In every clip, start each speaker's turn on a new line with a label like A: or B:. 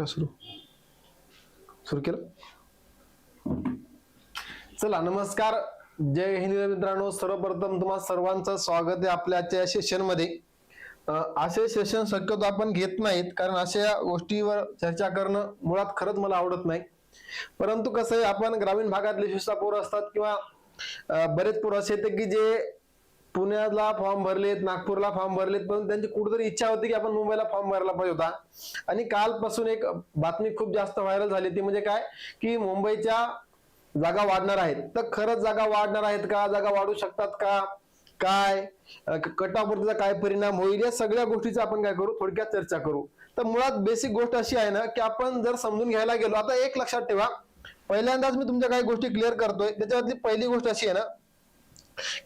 A: करा सुरू. सुरू केलं? चला नमस्कार. जय हिंद मित्रांनो. सर्वप्रथम तुम्हा सर्वांचं स्वागत आहे आपल्या आजच्या सेशनमध्ये असे सेशन शक्यतो आपण घेत नाहीत कारण अशा गोष्टीवर चर्चा करणं मुळात खरंच मला आवडत नाही. परंतु कसं आहे आपण ग्रामीण भागातले शिवसा पोरं असतात किंवा बरेच पोरं असे येते की जे पुण्याला फॉर्म भरलेत नागपूरला फॉर्म भरलेत पण त्यांची कुठेतरी इच्छा होती की आपण मुंबईला फॉर्म भरायला पाहिजे होता. आणि कालपासून एक बातमी खूप जास्त व्हायरल झाली ती म्हणजे काय? की मुंबईच्या जागा वाढणार आहेत. तर खरंच जागा वाढणार आहेत का? जागा वाढू शकतात का? काय? कटावरतीचा काय परिणाम होईल? या सगळ्या गोष्टीचा आपण काय करू? थोडक्यात चर्चा करू. तर मुळात बेसिक गोष्ट अशी आहे ना की आपण जर समजून घ्यायला गेलो आता एक लक्षात ठेवा. पहिल्यांदाच मी तुमच्या काही गोष्टी क्लिअर करतोय. त्याच्यावरती पहिली गोष्ट अशी आहे ना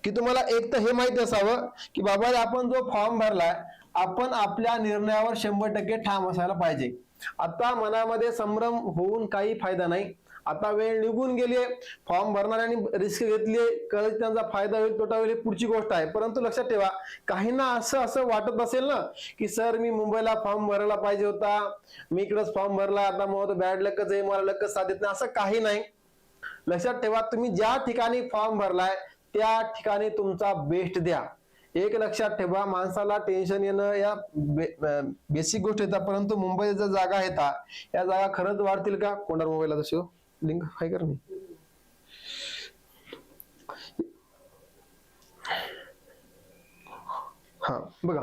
A: की तुम्हाला एक तर हे माहिती असावं की बाबा आपण जो फॉर्म भरलाय आपण आपल्या निर्णयावर शंभर टक्के ठाम असायला पाहिजे. आता मनामध्ये संभ्रम होऊन काही फायदा नाही. आता वेळ निघून गेलीये. फॉर्म भरणाऱ्यांनी रिस्क घेतलीये. कदाचित त्यांचा फायदा होईल तोटा होईल पुढची गोष्ट आहे. परंतु लक्षात ठेवा काहींना असं असं वाटत असेल ना की सर मी मुंबईला फॉर्म भरायला पाहिजे होता. मी इकडंच फॉर्म भरला आता मग बॅड लकच आहे मला लकच साधत नाही. असं काही नाही. लक्षात ठेवा तुम्ही ज्या ठिकाणी फॉर्म भरलाय त्या ठिकाणी तुमचा बेस्ट द्या. एक लक्षात ठेवा माणसाला टेन्शन येणं या बेसिक गोष्ट येतात परंतु मुंबईच्या जागा येतात या जागा खरंच वाढतील का? कोणाला मोबाईलला तशी लिंक आहे कर मी हा बघा.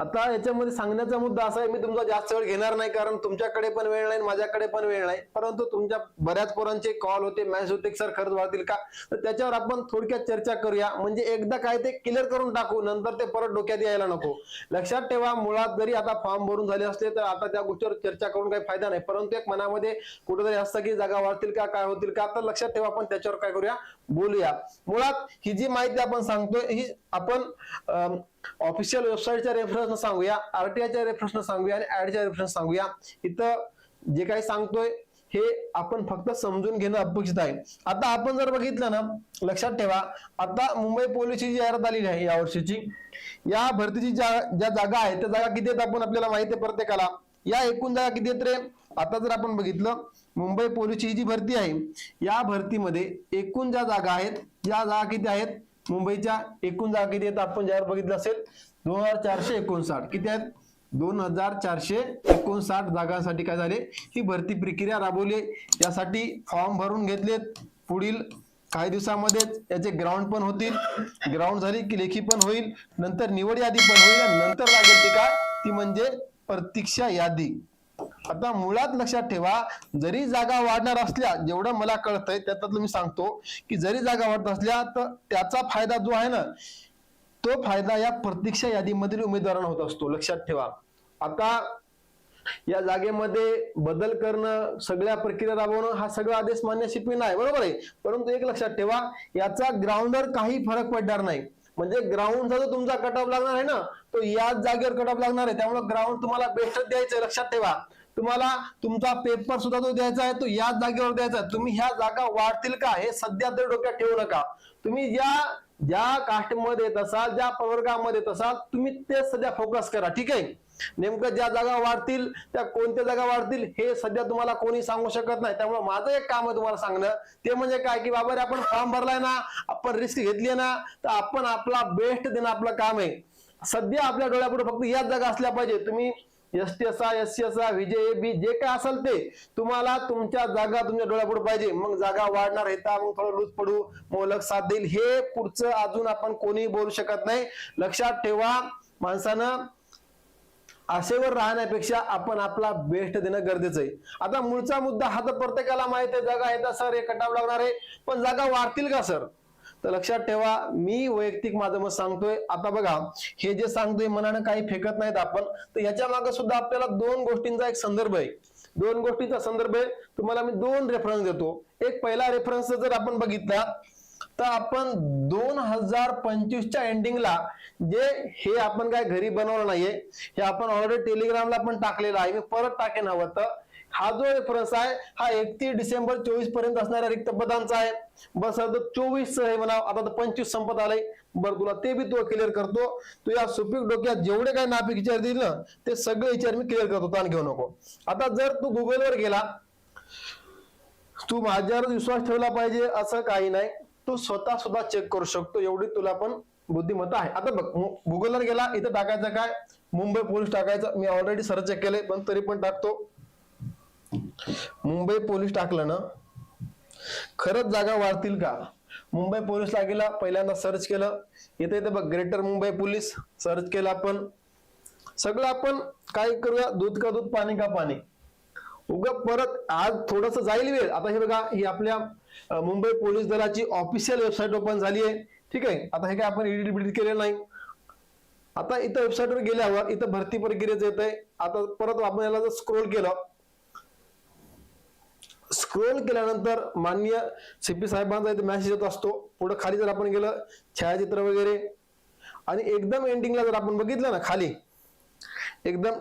A: आता याच्यामध्ये सांगण्याचा मुद्दा असा आहे मी तुमचा जास्त वेळ घेणार नाही कारण तुमच्याकडे पण वेळ नाही माझ्याकडे पण वेळ नाही. परंतु तुमच्या बऱ्याच पोरांचे कॉल होते मॅसेज होते सर खरंच वाढतील का? तर त्याच्यावर आपण थोडक्यात चर्चा करूया. म्हणजे एकदा काय ते क्लिअर करून टाकू नंतर ते परत डोक्यात यायला नको. लक्षात ठेवा मुळात जरी आता फॉर्म भरून झाले असले तर आता त्या गोष्टीवर चर्चा करून काही फायदा नाही. परंतु एक मनामध्ये कुठेतरी असतं की जागा वाढतील का काय होतील का? तर लक्षात ठेवा आपण त्याच्यावर काय करूया बोलूया. मुळात ही जी माहिती आपण सांगतोय ही आपण ऑफिशियल वेबसाईटच्या रेफरन्स सांगूया आरटीआयच्या रेफरन्स सांगूया आणि ऍडच्या रेफरन्स सांगूया इथं जे काही सांगतोय हे आपण फक्त समजून घेणं अपेक्षित आहे. आता आपण जर बघितलं ना लक्षात ठेवा आता मुंबई पोलीसची जी जाहिरात आलेली आहे या वर्षीची या भरतीची ज्या ज्या जागा आहेत त्या जागा किती आहेत आपण आपल्याला माहिती आहे प्रत्येकाला? या एकूण जागा किती आहेत रे? आता जर आपण बघितलं मुंबई पोलीसची ही जी भरती आहे या भरतीमध्ये एकूण ज्या जागा आहेत या जागा किती आहेत? मुंबईच्या एकूण जागा किती आहेत? आपण जाहीर बघितलं असेल दोन हजार चारशे एकोणसाठ. किती आहेत? दोन हजार चारशे एकोणसाठ जागांसाठी काय झाले? ही भरती प्रक्रिया राबवली. यासाठी फॉर्म भरून घेतलेत. पुढील काही दिवसामध्येच याचे ग्राउंड पण होतील. ग्राउंड झाली की लेखी पण होईल. नंतर निवड यादी पण होईल. नंतर लागेल ती काय? ती म्हणजे प्रतीक्षा यादी. आता मुळात लक्षात ठेवा जरी जागा वाढणार असल्या जेवढं मला कळतंय त्यातलं मी सांगतो की जरी जागा वाढत असल्या तर त्याचा फायदा जो आहे ना तो फायदा या प्रतीक्षा यादीमधील उमेदवारांना होत असतो. लक्षात ठेवा. आता या जागेमध्ये बदल करणं सगळ्या प्रक्रिया राबवणं हा सगळा आदेश मान्य शिपी नाही. बरोबर आहे. परंतु एक लक्षात ठेवा याचा ग्राउंडवर काही फरक पडणार नाही. म्हणजे ग्राउंडचा जो तुमचा कट ऑफ लागणार आहे ना तो याच जागेवर कट ऑफ लागणार आहे. त्यामुळे ग्राउंड तुम्हाला बेस्टच द्यायचं आहे, लक्षात ठेवा. तुम्हाला तुमचा पेपर सुद्धा जो द्यायचा आहे तो याच जागेवर द्यायचा आहे. तुम्ही ह्या जागा वाढतील का? हे सध्या तरी डोक्यात ठेवू नका. तुम्ही ज्या ज्या कास्टमध्ये येत असाल ज्या प्रवर्गामध्ये येत असाल तुम्ही ते सध्या फोकस करा ठीक आहे? नेमकं ज्या जागा वाढतील त्या कोणत्या जागा वाढतील हे सध्या तुम्हाला कोणी सांगू शकत नाही. त्यामुळे माझं एक काम आहे तुम्हाला सांगणं. ते म्हणजे काय की बाबा रे आपण फॉर्म भरलाय ना आपण रिस्क घेतली ना तर आपण आपला बेस्ट देणं आपलं काम आहे. सध्या आपल्या डोळ्यापुढे फक्त याच जागा असल्या पाहिजे. तुम्ही एस टी असा एस सी असा विजय बी जे काय असेल ते तुम्हाला तुमच्या जागा तुमच्या डोळ्यापुढे पाहिजे. मग जागा वाढणार येता मग थोडं लूज पडू. मग साथ देईल. हे पुढचं अजून आपण कोणी बोलू शकत नाही. लक्षात ठेवा माणसानं आशेवर राहण्यापेक्षा आपण आपला बेस्ट देणं गरजेचं आहे. आता मूळचा मुद्दा हा तर प्रत्येकाला माहीत आहे जागा येतात सर हे कटाव लागणार आहे. पण जागा वाढतील का सर? तर लक्षात ठेवा मी वैयक्तिक माझं मत सांगतोय. आता बघा हे जे सांगतोय मनानं काही फेकत नाहीत आपण तर याच्या मागे सुद्धा आपल्याला दोन गोष्टींचा एक संदर्भ आहे. दोन गोष्टींचा संदर्भ आहे. तुम्हाला मी दोन रेफरन्स देतो. एक पहिला रेफरन्स जर आपण बघितला तर आपण दोन हजार पंचवीसच्या एंडिंगला जे हे आपण काय घरी बनवलं नाहीये हे आपण ऑलरेडी टेलिग्रामला पण टाकलेलं आहे. मी परत टाकेन हवं तर. हा जो रेफरन्स आहे हा एकतीस डिसेंबर चोवीसपर्यंत असणाऱ्या रिक्त पदांचा आहे. बस आता चोवीस आहे म्हणाव. आता तर पंचवीस संपत आलंय. बरं तुला ते बी तो क्लिअर करतो. तू या सुपीक डोक्यात जेवढे काही नापिक विचार देईल ना ते सगळे विचार मी क्लिअर करतो. ताण घेऊ नको. आता जर तू गुगलवर गेला तू माझ्यावर विश्वास ठेवला पाहिजे असं काही नाही. तू स्वतः सुद्धा चेक करू शकतो. एवढी तुला पण बुद्धिमत्ता आहे. आता बघ गुगलवर गेला इथं टाकायचं काय? मुंबई पोलीस टाकायचं. मी ऑलरेडी सर्च केलंय पण तरी पण टाकतो. मुंबई पोलीस टाकलं ना खरंच जागा वाढतील का? मुंबई पोलीसला गेला पहिल्यांदा सर्च केलं. इथे इथे बघ ग्रेटर मुंबई पोलीस सर्च केलं आपण. सगळं आपण काय करूया? दूध का दूध पाणी का पाणी? उग परत आज थोडस जाईल वेळ. आता हे बघा ही आपल्या मुंबई पोलीस दलाची ऑफिशियल वेबसाईट ओपन झाली आहे. ठीक आहे? आता हे काय आपण एडिट बिडिट केलेलं नाही. आता इथं वेबसाईटवर गेल्यावर इथं भरती प्रक्रियेचं येत आहे आता परत आपण याला जर स्क्रोल केलं स्क्रोल केल्यानंतर मान्य सीपी साहेबांचा इथे मेसेज येत असतो. पुढे खाली जर आपण गेलं छायाचित्र वगैरे आणि एकदम एंडिंगला जर आपण बघितलं ना खाली एकदम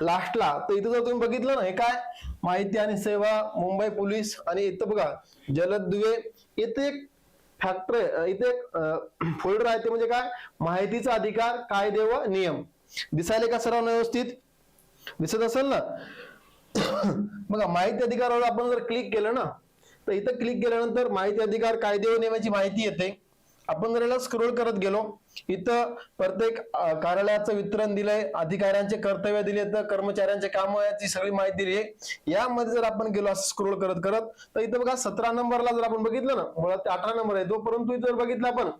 A: लास्टला तर इथं जर तुम्ही बघितलं ना हे काय? माहिती आणि सेवा मुंबई पोलीस आणि इथं बघा जलद दुवे इथे एक फॅक्टर इथे एक फोल्डर आहे ते म्हणजे काय? माहितीचा अधिकार कायदे व नियम. दिसायले का सर्वांना व्यवस्थित? दिसत असेल ना? बघा माहिती अधिकारावर आपण जर क्लिक केलं ना तर इथं क्लिक केल्यानंतर माहिती अधिकार कायदे व नियमाची माहिती येते. आपण जर याला स्क्रोल करत गेलो इथं प्रत्येक कार्यालयाचं वितरण दिलंय अधिकाऱ्यांचे कर्तव्य दिले तर कर्मचाऱ्यांचे काम याची सगळी माहिती दिली आहे. यामध्ये जर आपण गेलो असं स्क्रोल करत करत तर इथं बघा सतरा नंबरला जर आपण बघितलं ना मुळात ते अठरा नंबर आहे तो परंतु इथं जर बघितलं आपण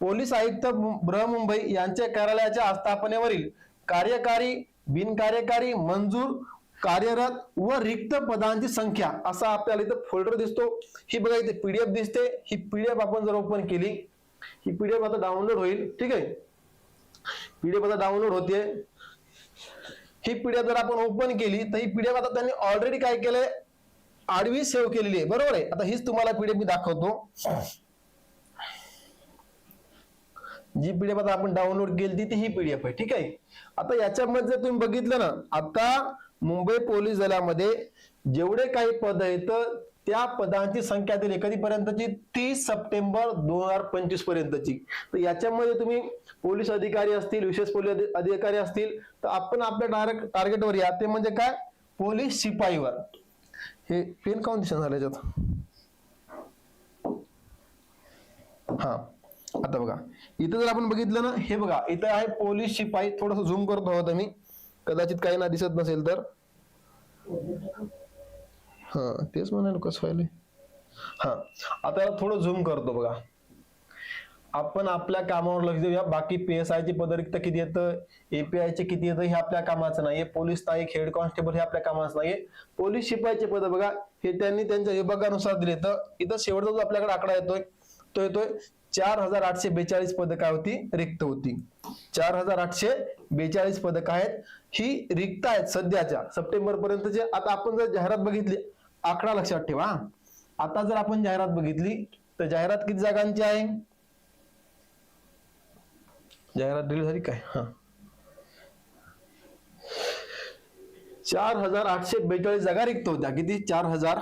A: पोलीस आयुक्त बृहमुंबई यांच्या कार्यालयाच्या आस्थापनेवरील कार्यकारी बिनकार्यकारी मंजूर कार्यरत व रिक्त पदांची संख्या असा आपल्याला इथं फोल्डर दिसतो. ही बघा इथे पीडीएफ दिसते. ही पीडीएफ आपण जर ओपन केली ही पीडीएफ आता डाउनलोड होईल. ठीक आहे? पीडीएफ आता डाउनलोड होते. ही पीडीएफ जर आपण ओपन केली तर ही पीडीएफ आता त्यांनी ऑलरेडी काय केलंय? आडवी सेव्ह केलेली आहे. बरोबर आहे? आता हीच तुम्हाला पीडीएफ मी दाखवतो. जी पीडीएफ आता आपण डाउनलोड केली ती ही पीडीएफ आहे. ठीक आहे? आता याच्यामध्ये जर तुम्ही बघितलं ना आता मुंबई पोलीस दलामध्ये जेवढे काही पद आहेत त्या पदांची संख्या दिली कधीपर्यंतची तीस सप्टेंबर दोन हजार पंचवीस पर्यंतची. तर याच्यामध्ये तुम्ही पोलीस अधिकारी असतील विशेष पोलीस अधिकारी असतील तर आपण आपल्या डायरेक्ट टार्गेटवर या. ते म्हणजे काय? पोलीस शिपाईवर. हे पेन काऊन दिसत झालं याच्यात? हा. आता बघा. इथं जर आपण बघितलं ना हे बघा. इथं आहे पोलीस शिपाई. थोडस झूम करतो आहोत मी कदाचित काही ना दिसत नसेल तर? हा तेच म्हणाल कसं व्हायलंय. हा आता थोडं झूम करतो बघा. आपण आपल्या कामावर लक्ष देऊया. बाकी पी एस आय चे पदरिक्त किती येतं? एपीआय चे किती येतं? हे आपल्या कामाचं नाहीये. पोलीस नाईक हेड कॉन्स्टेबल हे आपल्या कामाचं नाहीये. पोलीस शिपाईचे पद बघा. हे त्यांनी त्यांच्या विभागानुसार दिले. तर इथं शेवटचा जो आपल्याकडे आकडा येतोय तो येतोय चार हजार आठशे बेचाळीस पदक काय होती रिक्त होती. चार हजार आठशे बेचाळीस पदक आहेत. ही रिक्त आहेत सध्याच्या. सप्टेंबर पर्यंतचे आता आपण जर जाहिरात बघितली आकडा लक्षात ठेवा आता जर आपण जाहिरात बघितली तर जाहिरात किती जागांची आहे? जाहिरात दिली झाली काय? हा. चार हजार आठशे बेचाळीस जागा रिक्त होत्या. किती? चार हजार.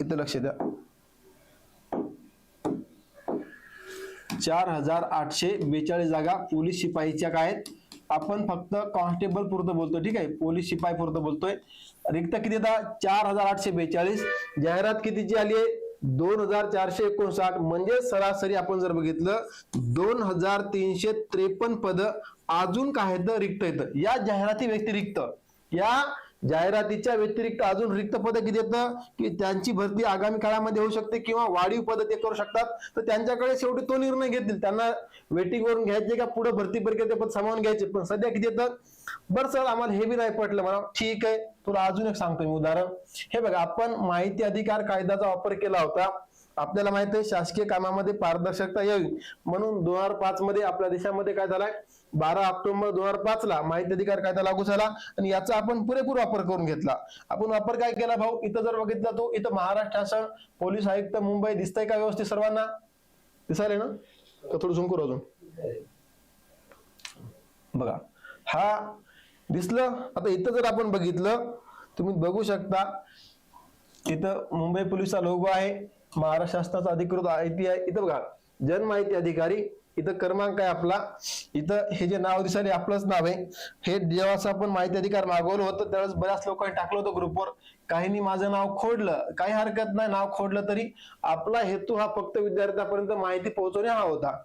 A: इथं लक्ष द्या. चार हजार आठशे बेचाळीस जागा पोलीस शिपाईच्या काय आहेत? आपण फक्त कॉन्स्टेबल पुरतं बोलतोय ठीक आहे? पोलीस शिपाई पुरतं बोलतोय. रिक्त किती येतात? चार हजार आठशे बेचाळीस. जाहिरात कितीची आली आहे? दोन हजार चारशे एकोणसाठ. म्हणजे सरासरी आपण जर बघितलं दोन हजार तीनशे त्रेपन्न पद अजून काय येतं रिक्त येतं या जाहिराती व्यतिरिक्त या जाहिरातीच्या व्यतिरिक्त अजून रिक्त पद किती येतं की त्यांची भरती आगामी काळामध्ये होऊ शकते किंवा वाढीव पद ते करू शकतात. तर त्यांच्याकडे शेवटी तो निर्णय घेतील. त्यांना वेटिंग वरून घ्यायचे का? पुढे भरती प्रक्रिया ते पद सामावून घ्यायचे. पण सध्या किती येतं बरं सर आम्हाला हे बी नाही पटलं. मला ठीक आहे. तुला अजून एक सांगतो मी उदाहरण. हे बघा आपण माहिती अधिकार कायद्याचा वापर केला होता. आपल्याला माहिती आहे शासकीय कामामध्ये पारदर्शकता यावी. म्हणून दोन हजार पाच मध्ये आपल्या देशामध्ये काय झालाय? बारा ऑक्टोबर दोन हजार पाच ला माहिती अधिकार कायदा लागू झाला आणि याचा आपण पुरेपूर वापर करून घेतला. आपण वापर काय केला भाऊ? इथं जर बघितला तो इथं महाराष्ट्र शासन पोलीस आयुक्त मुंबई दिसतंय का व्यवस्थित सर्वांना? दिसायला ना? थोडं झुंकूर करू अजून? बघा हा दिसलं आता इथं जर आपण बघितलं तुम्ही बघू शकता इथं मुंबई पोलीसचा लोगो आहे महाराष्ट्र शासनाचा अधिकृत आयटी आहे इथं बघा जन माहिती अधिकारी इथं क्रमांक आहे आपला. इथं हे जे नाव दिसायले आपलंच नाव आहे. हे जेव्हा आपण माहिती अधिकार मागवलं होतं त्यावेळेस बऱ्याच लोकांनी टाकलं होतं ग्रुपवर काहींनी माझं नाव खोडलं काही हरकत नाही नाव खोडलं तरी आपला हेतू हा फक्त विद्यार्थ्यापर्यंत माहिती पोहोचवणे हा होता.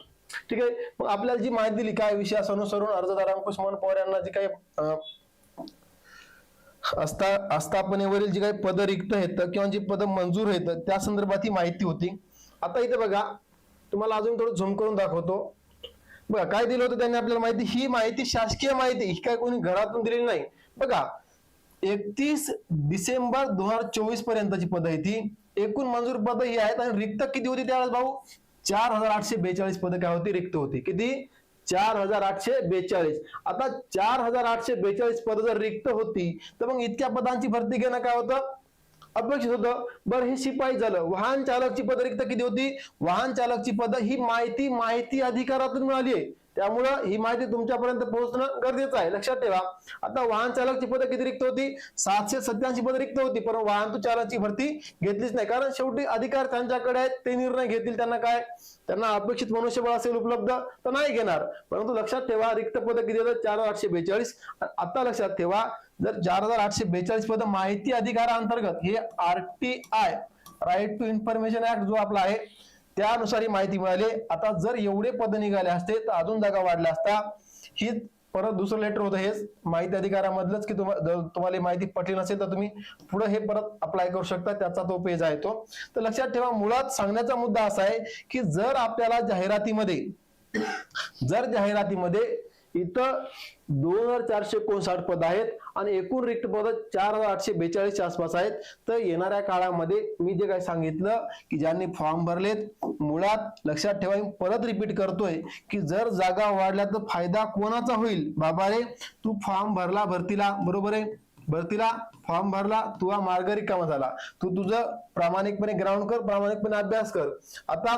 A: ठीक आहे? मग आपल्याला जी माहिती दिली काय विषयास अनुसरून अर्जदार अंकुश मोहन पवार यांना जी काही अं, आस्थापनेवरील जी काही पद रिक्त आहेत किंवा जी पद मंजूर आहेत त्या संदर्भात ही माहिती होती. आता इथे बघा तुम्हाला अजून थोडं झूम करून दाखवतो. बघा काय दिलं होतं त्यांनी आपल्याला माहिती? ही माहिती शासकीय माहिती ही काय कोणी घरातून दिलेली नाही. बघा एकतीस डिसेंबर दोन हजार चोवीस पर्यंतची पद आहे ती. एकूण मंजूर पद ही आहेत आणि रिक्त किती होती त्यावेळेस भाऊ? चार हजार आठशे बेचाळीस पद काय होती? रिक्त होती. किती? चार हजार आठशे बेचाळीस. आता चार हजार आठशे बेचाळीस पद जर रिक्त होती तर मग इतक्या पदांची भरती घेणं काय होतं? अपेक्षित होतं. बरं हे शिपाई झालं. वाहन चालकची पद रिक्त किती होती? वाहन चालकची पद ही माहिती माहिती अधिकारातून मिळाली आहे. त्यामुळं ही माहिती तुमच्यापर्यंत पोहोचणं गरजेचं आहे. लक्षात ठेवा. आता वाहन चालकची पद किती रिक्त होती? सातशे सत्याऐंशी पद रिक्त होती पण वाहन चालकची भरती घेतलीच नाही. कारण शेवटी अधिकार त्यांच्याकडे आहेत ते निर्णय घेतील त्यांना काय? त्यांना अपेक्षित मनुष्यबळ असेल उपलब्ध तर नाही घेणार. परंतु लक्षात ठेवा रिक्त पद किती होतं चार आठशे बेचाळीस. आता लक्षात ठेवा जर चार हजार आठशे बेचाळीस पद माहिती अधिकारांतर्गत हे R T I right to information act जो आपला आहे त्यानुसार ही माहिती मिळाली. आता जर एवढे पद निघाले असते तर अजून जागा वाढल्या असता. ही परत दुसरं लेटर होतं हेच. माहिती अधिकारामधलंच की जर तुम्हाला माहिती पटली नसेल तर तुम्ही पुढे हे परत अप्लाय करू शकता. त्याचा तो पेज आहे तो. तर लक्षात ठेवा मुळात सांगण्याचा मुद्दा असा आहे की जर आपल्याला जाहिरातीमध्ये जर जाहिरातीमध्ये इथं दोन हजार चारशे एकोणसाठ पद आहेत आणि एकूण रिक्त पद चार हजार आठशे बेचाळीसच्या आसपास आहेत. तर येणाऱ्या काळामध्ये मी जे काही सांगितलं की ज्यांनी फॉर्म भरलेत मुळात लक्षात ठेवा परत रिपीट करतोय की जर जागा वाढल्या तर फायदा कोणाचा होईल? बाबा रे तू फॉर्म भरला भरतीला बरोबर आहे? भरतीला फॉर्म भरला तुझा मार्ग रिकामा झाला. तू तुझं प्रामाणिकपणे ग्राउंड कर प्रामाणिकपणे अभ्यास कर. आता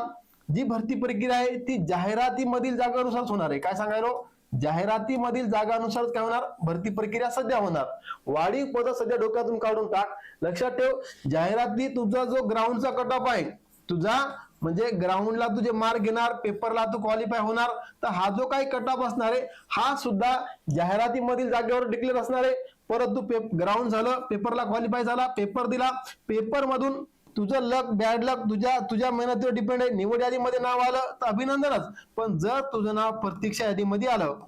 A: जी भरती प्रक्रिया आहे ती जाहिरातीमधील जागानुसारच होणार आहे. काय सांगायलो? जाहिरातीमधील जागानुसारच काय होणार? भरती प्रक्रिया सध्या होणार. वाढीव पद सध्या डोक्यातून काढून टाक. लक्षात ठेव जाहिराती तुझा जो ग्राउंडचा कट ऑफ आहे तुझा म्हणजे ग्राउंडला तुझे मार्क घेणार पेपरला तू क्वालिफाय होणार तर हा जो काही कट ऑफ असणार आहे हा सुद्धा जाहिरातीमधील जागेवर डिक्लेअर असणार आहे. परत तू ग्राउंड झालं पेपरला क्वालिफाय झाला पेपर दिला पेपर मधून तुझं लक बॅड लक तुझ्या तुझ्या मेहनतीवर डिपेंड आहे. निवड यादीमध्ये नाव आलं तर अभिनंदनच. पण जर तुझं नाव प्रतीक्षा यादीमध्ये आलं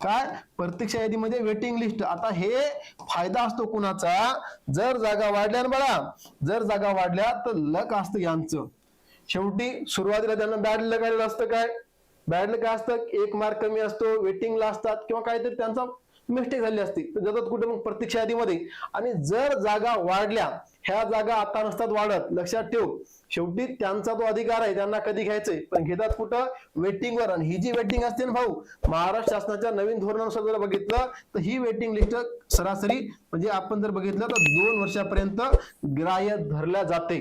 A: काय? प्रतीक्षा यादीमध्ये वेटिंग लिस्ट आता हे फायदा असतो कुणाचा? जर जागा वाढल्या ना बघा जर जागा वाढल्या तर लक असतं यांचं. शेवटी सुरुवातीला त्यांना बॅड लक आलेलं असतं काय? बॅड लक काय असतं? एक मार्क कमी असतो वेटिंगला असतात किंवा काहीतरी त्यांचा मिस्टेक झाली असती. तर जातात कुठे मग प्रतीक्षा यादीमध्ये आणि जर जागा वाढल्या ह्या जागा आता नसतात वाढत. लक्षात ठेव. शेवटी त्यांचा तो अधिकार आहे त्यांना कधी घ्यायचंय पण घेतात कुठं? वेटिंगवर आणि ही जी वेटिंग असते ना भाऊ महाराष्ट्र शासनाच्या नवीन धोरणानुसार जर बघितलं तर ही वेटिंग लिस्ट सरासरी म्हणजे आपण जर बघितलं तर दोन वर्षापर्यंत ग्राह्य धरल्या जाते.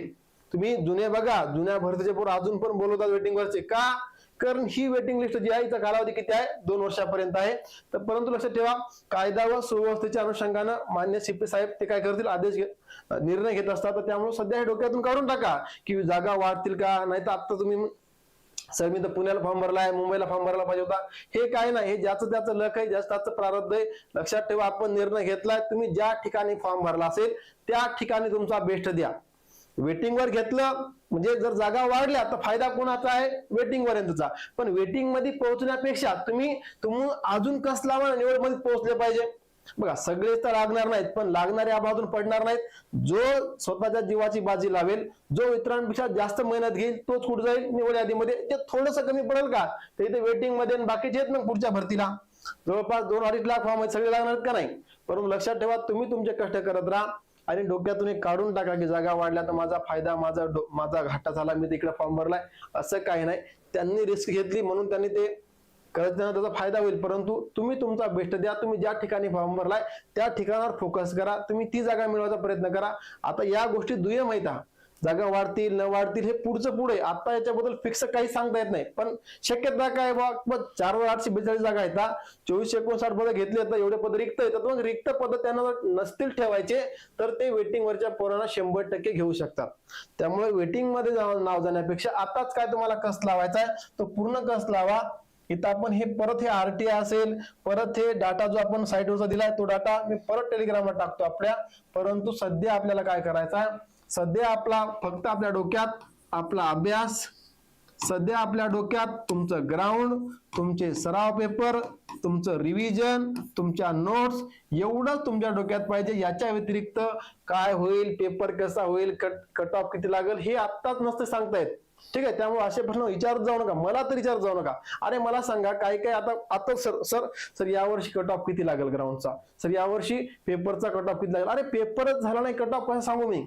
A: तुम्ही जुने बघा. जुन्या भरतीचे पोर अजून पण बोलवतात वेटिंगवरचे का? कारण ही वेटिंग लिस्ट जी आहे हिचा कालावधी किती आहे? दोन वर्षापर्यंत आहे. तर परंतु लक्षात ठेवा कायदा व सुव्यवस्थेच्या अनुषंगानं मान्य सीपी साहेब ते काय करतील? आदेश घेत निर्णय घेत असतात. तर त्यामुळे सध्या हे डोक्यातून काढून टाका की जागा वाढतील का? नाही तर आता तुम्ही सर मी तर पुण्याला फॉर्म भरला आहे मुंबईला फॉर्म भरला पाहिजे होता. हे काय नाही. हे ज्याचं त्याचं लक आहे ज्याचं त्याचं प्रारब्ध आहे लक्षात ठेवा आपण निर्णय घेतलाय. तुम्ही ज्या ठिकाणी फॉर्म भरला असेल त्या ठिकाणी तुमचा बेस्ट द्या. वेटिंगवर घेतलं म्हणजे जर जागा वाढल्या तर फायदा कोणाचा आहे? वेटिंग पर्यंतचा. पण वेटिंगमध्ये पोहोचण्यापेक्षा तुम्ही तुम्ही अजून कस लावा निवडमध्ये पोहोचले पाहिजे. बघा सगळेच तर लागणार नाहीत पण लागणारे आबादून पडणार नाहीत. जो स्वतःच्या जीवाची बाजी लावेल जो इतरांपेक्षा जास्त मेहनत घेईल तोच कुठे जाईल? निवड यादीमध्ये. ते थोडस कमी पडेल का? तर इथे वेटिंगमध्ये बाकीचे आहेत मग पुढच्या भरतीला. जवळपास दोन अडीच लाख फॉर्म आहेत सगळे लागणार का नाही? परंतु लक्षात ठेवा तुम्ही तुमचे कष्ट करत राहा. आणि डोक्यातून एक काढून टाका की जागा वाढल्या तर माझा फायदा माझा डो- माझा घाटा झाला मी तिकडे फॉर्म भरलाय असं काही नाही. त्यांनी रिस्क घेतली म्हणून त्यांनी ते करत त्यांना त्याचा फायदा होईल. परंतु तुम्ही तुमचा बेस्ट द्या तुम्ही ज्या ठिकाणी फॉर्म भरलाय त्या ठिकाणावर फोकस करा. तुम्ही ती जागा मिळवायचा प्रयत्न करा. आता या गोष्टी दुय्यम आहेत हा. जागा वाढतील न वाढतील हे पुढचं पुढे आता याच्याबद्दल फिक्स काही सांगता येत नाही. पण शक्यता काय बा चार हजार आठशे बेचाळीस जागा आहेत चोवीस चोवीसशे एकोणसाठ पद घेतले तर एवढे पद रिक्त येतात मग रिक्त पद त्यांना जर नसतील ठेवायचे तर ते वेटिंग वरच्या पोरांना शंभर टक्के घेऊ शकतात. त्यामुळे वेटिंगमध्ये जाऊन नाव जाण्यापेक्षा आताच काय तुम्हाला कस लावायचा आहे तो पूर्ण कस लावा. इथं आपण हे परत हे आरटीआय असेल परत हे डाटा जो आपण साईटवरचा दिलाय तो डाटा मी परत टेलिग्रामवर टाकतो आपल्या. परंतु सध्या आपल्याला काय करायचं आहे सध्या आपला फक्त आपल्या डोक्यात आपला अभ्यास सध्या आपल्या डोक्यात तुमचं ग्राउंड तुमचे सराव पेपर तुमचं रिव्हिजन तुमच्या नोट्स एवढंच तुमच्या डोक्यात पाहिजे. याच्या व्यतिरिक्त काय होईल पेपर कसा होईल कट कट ऑफ किती लागेल हे आत्ताच नसते सांगतायत. ठीक आहे? त्यामुळे असे प्रश्न विचारत जाऊ नका. मला तर विचारत जाऊ नका. अरे मला सांगा काय काय आता आता सर सर सर यावर्षी कट ऑफ किती लागेल ग्राउंडचा सर यावर्षी पेपरचा कट ऑफ किती लागेल? अरे पेपरच झाला नाही कट ऑफ कसं सांगू मी.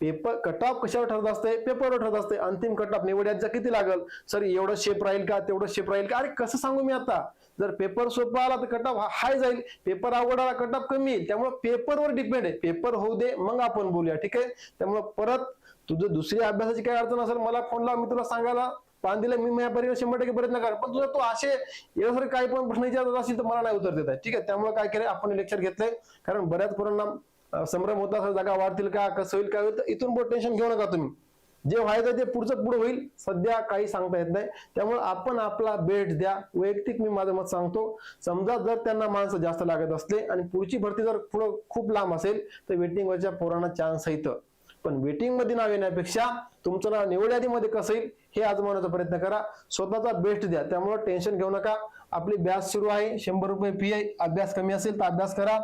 A: पेपर कट ऑफ कशावर ठरत असते पेपरवर ठरत असते अंतिम कट ऑफ निवड्याचा किती लागेल? सर एवढं शेप राहील का? तेवढं शेप राहील का? अरे कसं सांगू मी आता? जर पेपर सोपा आला तर कट ऑफ हाय जाईल. पेपर अवघड आला कट ऑफ कमी येईल. त्यामुळे पेपरवर डिपेंड आहे. पेपर होऊ दे मग आपण बोलूया. ठीक आहे? त्यामुळे परत तुझं दुसऱ्या अभ्यासाची काय अडचण असेल मला फोन लाव. मी तुला सांगायला पान दिलं मी माझ्या परीने शंभर टक्के प्रयत्न कर पण तुझा तो असे एवढं काही पण प्रश्न विचारत असेल तर मला नाही उत्तर देत आहे. ठीक आहे? त्यामुळे काय केलं आपण लेक्चर घेतलंय. कारण बऱ्याच पोरांना संभ्रम होता सर जागा वाढतील का कसं होईल काय होईल तर इथून पुढे टेन्शन घेऊ नका तुम्ही. जे व्हायचं ते पुढचं पुढे होईल. सध्या काही सांगता येत नाही. त्यामुळे आपण आपला बेट द्या. वैयक्तिक मी माझं मत सांगतो. समजा जर त्यांना माणसं जास्त लागत असले आणि पुढची भरती जर पुढं खूप लांब असेल तर वेटिंगवरच्या पोरांना चान्स येतं पण वेटिंगमध्ये नाव येण्यापेक्षा तुमचं नाव निवड यादीमध्ये कसं येईल हे आजमावण्याचा प्रयत्न करा. स्वतःचा बेस्ट द्या. त्यामुळे टेन्शन घेऊ नका. आपली बॅच सुरू आहे. शंभर रुपये फी आहे. अभ्यास कमी असेल तर अभ्यास करा.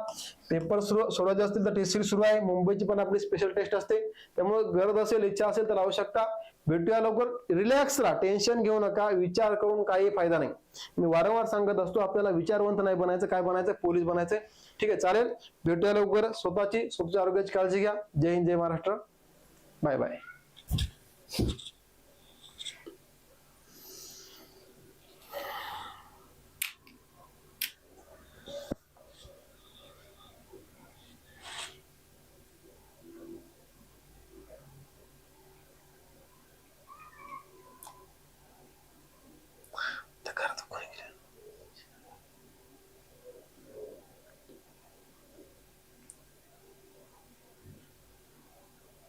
A: पेपर सुरू सोडायचे असतील तर टेस्ट सुरू आहे. मुंबईची पण आपली स्पेशल टेस्ट असते. त्यामुळे गरज असेल इच्छा असेल तर लावू शकता. भेटूया लवकर. रिलॅक्स राहा. टेन्शन घेऊ नका. विचार करून काही फायदा नाही. मी वारंवार सांगत असतो आपल्याला विचारवंत नाही बनायचं. काय बनायचं? पोलीस बनायचं. ठीक आहे चालेल. भेटूया लवकर. स्वतःची स्वतःच्या आरोग्याची काळजी घ्या. जय हिंद जय महाराष्ट्र. Bye bye